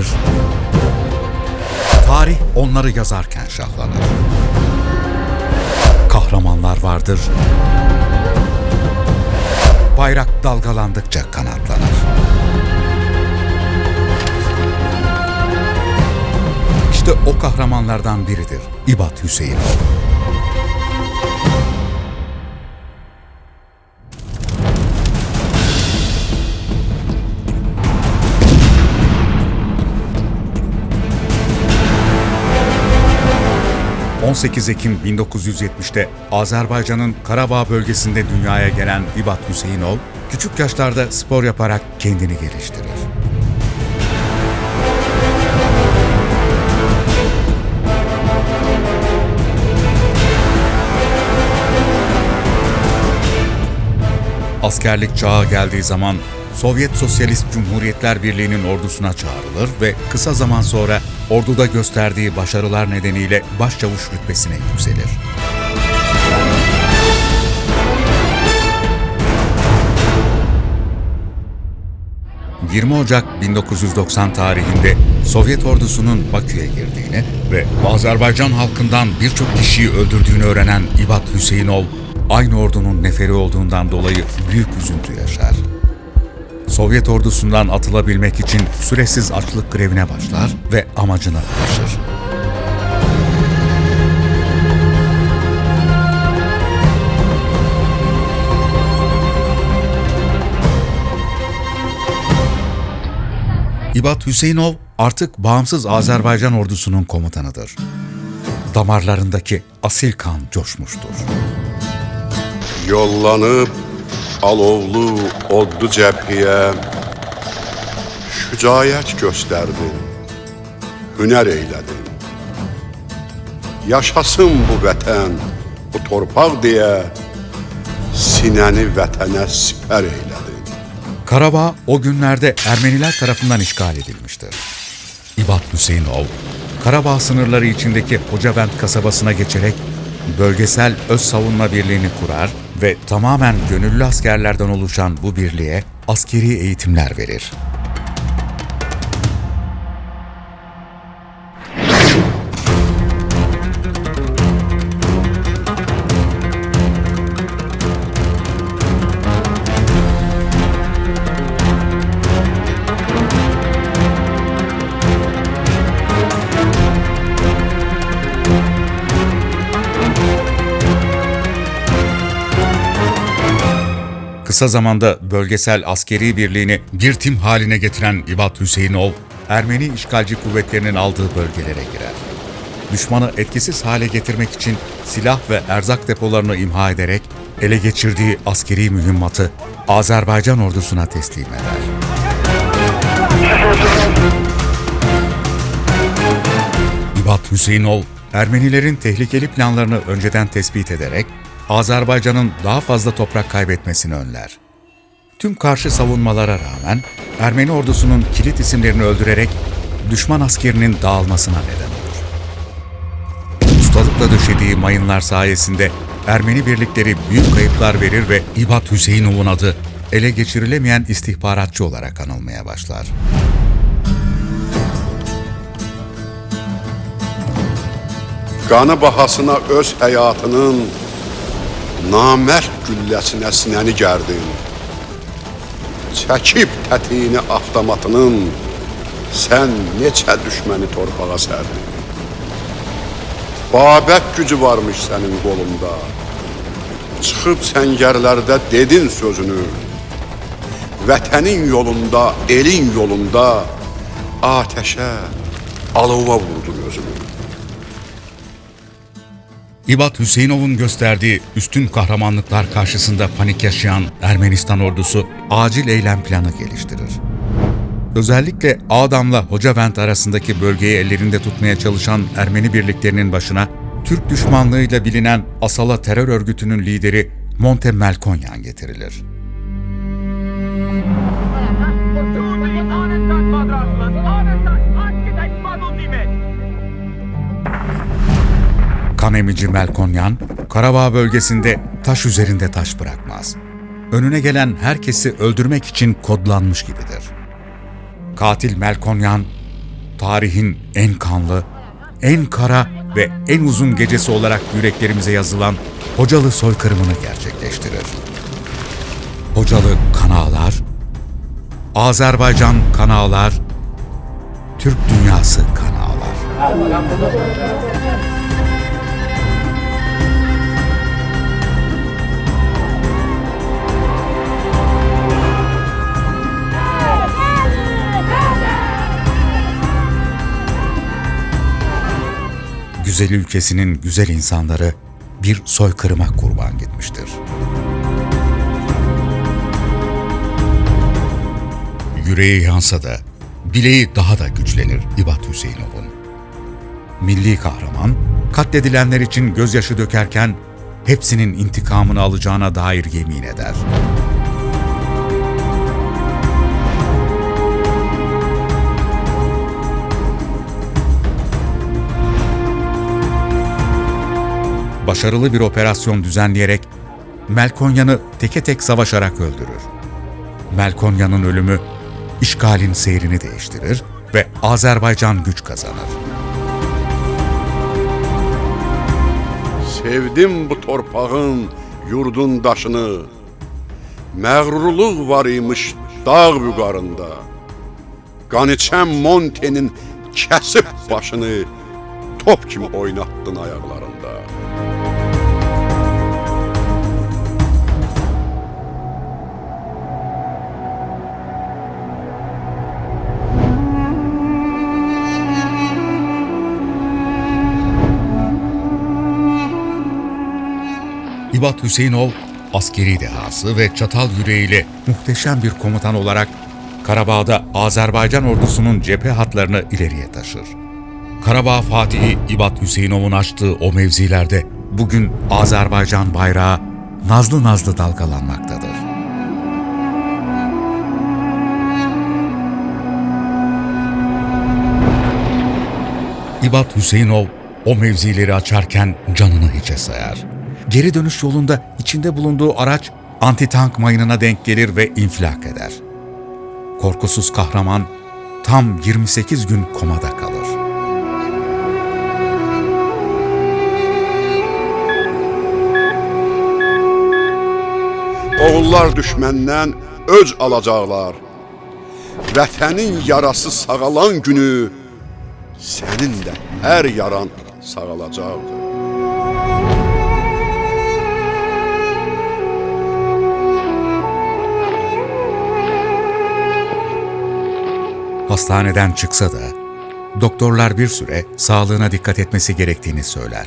vardır. Tarih onları yazarken şahlanır. Kahramanlar vardır. Bayrak dalgalandıkça kanatlanır. İşte o kahramanlardan biridir İbat Hüseyinov. ...18 Ekim 1970'te Azerbaycan'ın Karabağ bölgesinde dünyaya gelen İbat Hüseyinov... ...küçük yaşlarda spor yaparak kendini geliştirir. Askerlik çağı geldiği zaman Sovyet Sosyalist Cumhuriyetler Birliği'nin ordusuna çağrılır ve kısa zaman sonra orduda gösterdiği başarılar nedeniyle başçavuş rütbesine yükselir. ...20 Ocak 1990 tarihinde Sovyet ordusunun Bakü'ye girdiğini ve Azerbaycan halkından birçok kişiyi öldürdüğünü öğrenen İbat Hüseyinov, aynı ordunun neferi olduğundan dolayı büyük üzüntü yaşar. Sovyet ordusundan atılabilmek için süresiz açlık grevine başlar ve amacına ulaşır. İbat Hüseyinov artık bağımsız Azerbaycan ordusunun komutanıdır. Damarlarındaki asil kan coşmuştur. Yollanıb alovlu oddu cəbhəyə şücaət göstərdin, hünər eylədin. Yaşasın bu vətən, bu torpaq deyə sinəni vətənə sipər eylədin. Karabağ o günlerde Ermeniler tarafından işgal edilmiştir. İbat Hüseyinov, Karabağ sınırları içindeki Hocavent kasabasına geçerek bölgesel öz savunma birliğini kurar ve tamamen gönüllü askerlerden oluşan bu birliğe askeri eğitimler verir. Kısa zamanda bölgesel askeri birliğini bir tim haline getiren İbat Hüseyinov, Ermeni işgalci kuvvetlerinin aldığı bölgelere girer. Düşmanı etkisiz hale getirmek için silah ve erzak depolarını imha ederek ele geçirdiği askeri mühimmatı Azerbaycan ordusuna teslim eder. İbat Hüseyinov, Ermenilerin tehlikeli planlarını önceden tespit ederek Azerbaycan'ın daha fazla toprak kaybetmesini önler. Tüm karşı savunmalara rağmen Ermeni ordusunun kilit isimlerini öldürerek düşman askerinin dağılmasına neden olur. Ustalıkla döşediği mayınlar sayesinde Ermeni birlikleri büyük kayıplar verir ve İbat Hüseyinov'un adı ele geçirilemeyen istihbaratçı olarak anılmaya başlar. Qanı bahasına öz həyatının namərd gülləsinə sinəni gərdin. Çəkib tətiyini avtomatının sən neçə düşməni torpağa sərdin. Babət gücü varmış sənin qolunda. Çıxıb səngərlərdə dedin sözünü. Vətənin yolunda, elin yolunda atəşə, alova vurdun İbat Hüseyinov'un gösterdiği üstün kahramanlıklar karşısında panik yaşayan Ermenistan ordusu acil eylem planı geliştirir. Özellikle Adam'la Hocavent arasındaki bölgeyi ellerinde tutmaya çalışan Ermeni birliklerinin başına Türk düşmanlığıyla bilinen Asala terör örgütünün lideri Monte Melkonyan getirilir. Kan emici Melkonyan, Karabağ bölgesinde taş üzerinde taş bırakmaz. Önüne gelen herkesi öldürmek için kodlanmış gibidir. Katil Melkonyan, tarihin en kanlı, en kara ve en uzun gecesi olarak yüreklerimize yazılan Hocalı soykırımını gerçekleştirir. Hocalı Kanağlar, Azerbaycan Kanağlar, Türk Dünyası Kanağlar. Güzel ülkesinin güzel insanları bir soykırıma kurban gitmiştir. Yüreği yansa da bileği daha da güçlenir İbat Hüseyinov'un. Milli kahraman, katledilenler için gözyaşı dökerken hepsinin intikamını alacağına dair yemin eder. Başarılı bir operasyon düzenleyerek Melkonya'nı teke tek savaşarak öldürür. Melkonya'nın ölümü işgalin seyrini değiştirir ve Azerbaycan güç kazanır. Sevdim bu torpağın yurdun daşını. Məğrurluq var imiş dağ vüqarında. Qaniçəm Montenin kəsib başını top kimi oynatdın ayaqlarında. İbat Hüseyinov, askeri dehası ve çatal yüreğiyle muhteşem bir komutan olarak Karabağ'da Azerbaycan ordusunun cephe hatlarını ileriye taşır. Karabağ Fatihi İbat Hüseyinov'un açtığı o mevzilerde bugün Azerbaycan bayrağı nazlı nazlı dalgalanmaktadır. İbat Hüseyinov o mevzileri açarken canını hiçe sayar. Geri dönüş yolunda içinde bulunduğu araç anti-tank mayınına denk gelir ve infilak eder. Korkusuz kahraman tam 28 gün komada kalır. Oğullar düşməndən öc alacaqlar. Vətənin yarası sağalan günü sənin də hər yaran sağalacaqdır. Hastaneden çıksa da doktorlar bir süre sağlığına dikkat etmesi gerektiğini söyler.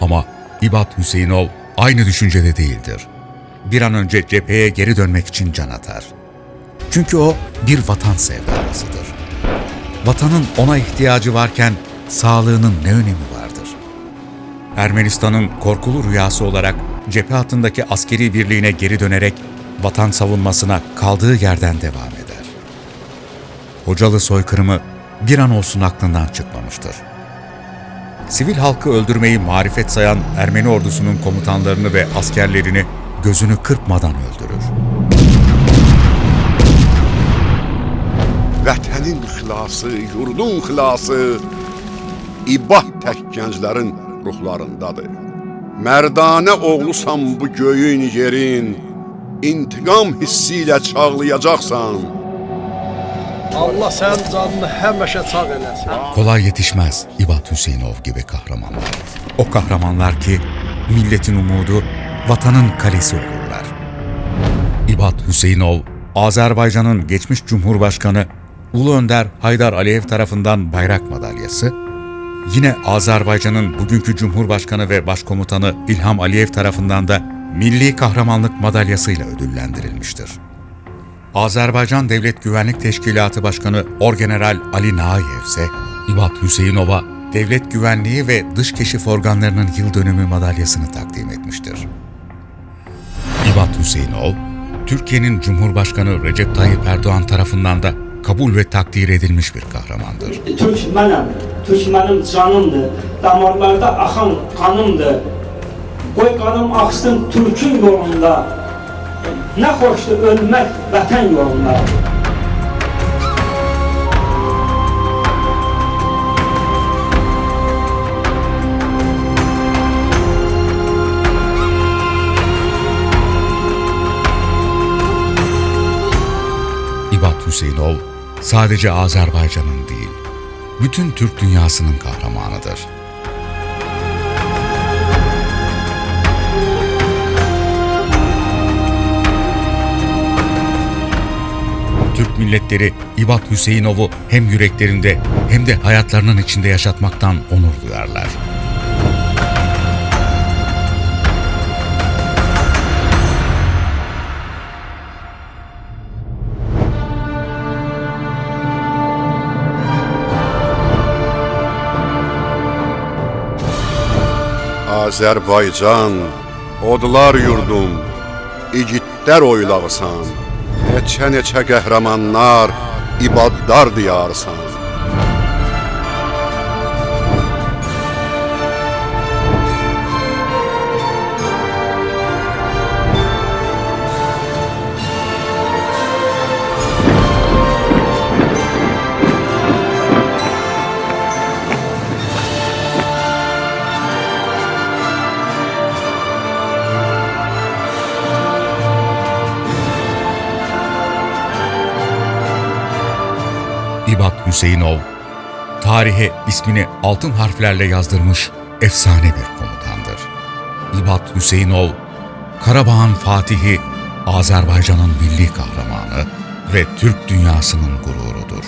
Ama İbat Hüseyinov aynı düşüncede değildir. Bir an önce cepheye geri dönmek için can atar. Çünkü o bir vatan sevdalısıdır. Vatanın ona ihtiyacı varken sağlığının ne önemi vardır? Ermenistan'ın korkulu rüyası olarak cephe hattındaki askeri birliğine geri dönerek vatan savunmasına kaldığı yerden devam eder. Hocalı soykırımı bir an olsun aklından çıkmamıştır. Sivil halkı öldürmeyi marifet sayan Ermeni ordusunun komutanlarını ve askerlerini gözünü kırpmadan öldürür. Vətənin xilası, yurdun xilası ibad tək gənclərin ruhlarındadır. Mərdanə oğlusan bu göyün yerin, intiqam hissi ilə çağlayacaqsan. Allah sənin canını həmişə sağ eləsin. Kolay yetişmez İbat Hüseyinov gibi kahramanlar. O kahramanlar ki milletin umudu, vatanın kalesi olurlar. İbat Hüseyinov, Azerbaycan'ın geçmiş Cumhurbaşkanı Ulu Önder Haydar Aliyev tarafından bayrak madalyası, yine Azerbaycan'ın bugünkü Cumhurbaşkanı ve Başkomutanı İlham Aliyev tarafından da Milli Kahramanlık madalyasıyla ödüllendirilmiştir. Azerbaycan Devlet Güvenlik Teşkilatı Başkanı Orgeneral Ali Naiyev ise İbat Hüseyinov'a Devlet Güvenliği ve Dış Keşif Organlarının Yıl Dönümü madalyasını takdim etmiştir. İbat Hüseyinov, Türkiye'nin Cumhurbaşkanı Recep Tayyip Erdoğan tarafından da kabul ve takdir edilmiş bir kahramandır. Türk mənəm, Türk canımdır, damarlarda axan qanımdır. Qoy qanım axsın Türkün yolunda. Ne hoştu ölmek vətən yolunda. İbat Hüseynov sadece Azerbaycan'ın değil, bütün Türk dünyasının kahramanıdır. Türk milletleri İbat Hüseyinov'u hem yüreklerinde hem de hayatlarının içinde yaşatmaktan onur duyarlar. Azərbaycan, odlar yurdum, igidlər oylağısan. Neçə-neçə qəhrəmanlar, ibadlar diyarısan. Hüseyinov, tarihe ismini altın harflerle yazdırmış efsane bir komutandır. İbat Hüseyinov, Karabağ'ın fatihi, Azerbaycan'ın milli kahramanı ve Türk dünyasının gururudur.